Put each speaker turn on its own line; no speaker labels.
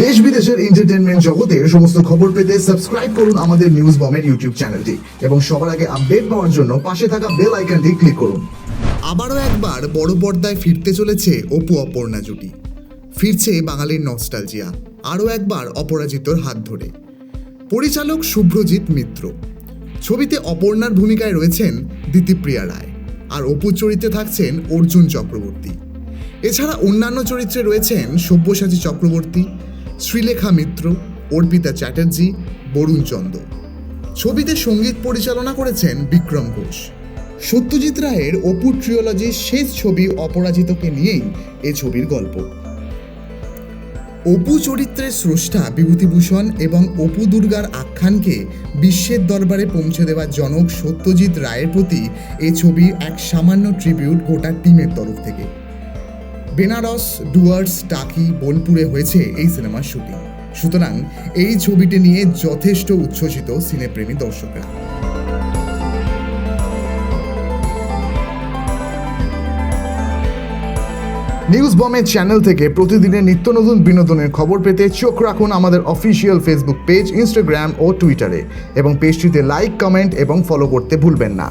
দেশ বিদেশের এন্টারটেনমেন্ট জগতের সমস্ত খবর পেতে সাবস্ক্রাইব করুন আমাদের নিউজ বমের ইউটিউব চ্যানেলটি এবং সবার আগে আপডেট পাওয়ার জন্য পাশে থাকা বেল আইকনটি ক্লিক করুন।
আবারও একবার বড় পর্দায় ফিরতে চলেছে অপু অপর্ণা জুটি। ফিরছে বাঙালির নস্টালজিয়া আরও একবার অপরাজিতর হাত ধরে। পরিচালক শুভ্রজিৎ মিত্র। ছবিতে অপর্ণার ভূমিকায় রয়েছেন দিতিপ্রিয়া রায় আর অপু চরিত্রে থাকছেন অর্জুন চক্রবর্তী। এছাড়া অন্যান্য চরিত্রে রয়েছেন সব্যসাচী চক্রবর্তী শ্রীলেখা মিত্র, অর্পিতা চ্যাটার্জি, বরুণ চন্দ। ছবিতে সংগীত পরিচালনা করেছেন বিক্রম ঘোষ। সত্যজিৎ রায়ের অপু ট্রিওলজির শেষ ছবি অপরাজিতকে নিয়েই এ ছবির গল্প। অপু চরিত্রের স্রষ্টা বিভূতিভূষণ এবং অপু দুর্গার আখ্যানকে বিশ্বের দরবারে পৌঁছে দেওয়ার জনক সত্যজিৎ রায়ের প্রতি এ ছবি এক সামান্য ট্রিবিউট গোটা টিমের তরফ থেকে। বেনারস ডুয়ার্স টাকি বোলপুরে হয়েছে এই সিনেমার শুটিং। সুতরাং এই ছবিটি নিয়ে যথেষ্ট উচ্ছ্বসিত সিনেপ্রেমী দর্শকরা।
নিউজ বমের চ্যানেল থেকে প্রতিদিনের নিত্য নতুন বিনোদনের খবর পেতে চোখ রাখুন আমাদের অফিসিয়াল ফেসবুক পেজ ইনস্টাগ্রাম ও টুইটারে এবং পেজটিতে লাইক কমেন্ট এবং ফলো করতে ভুলবেন না।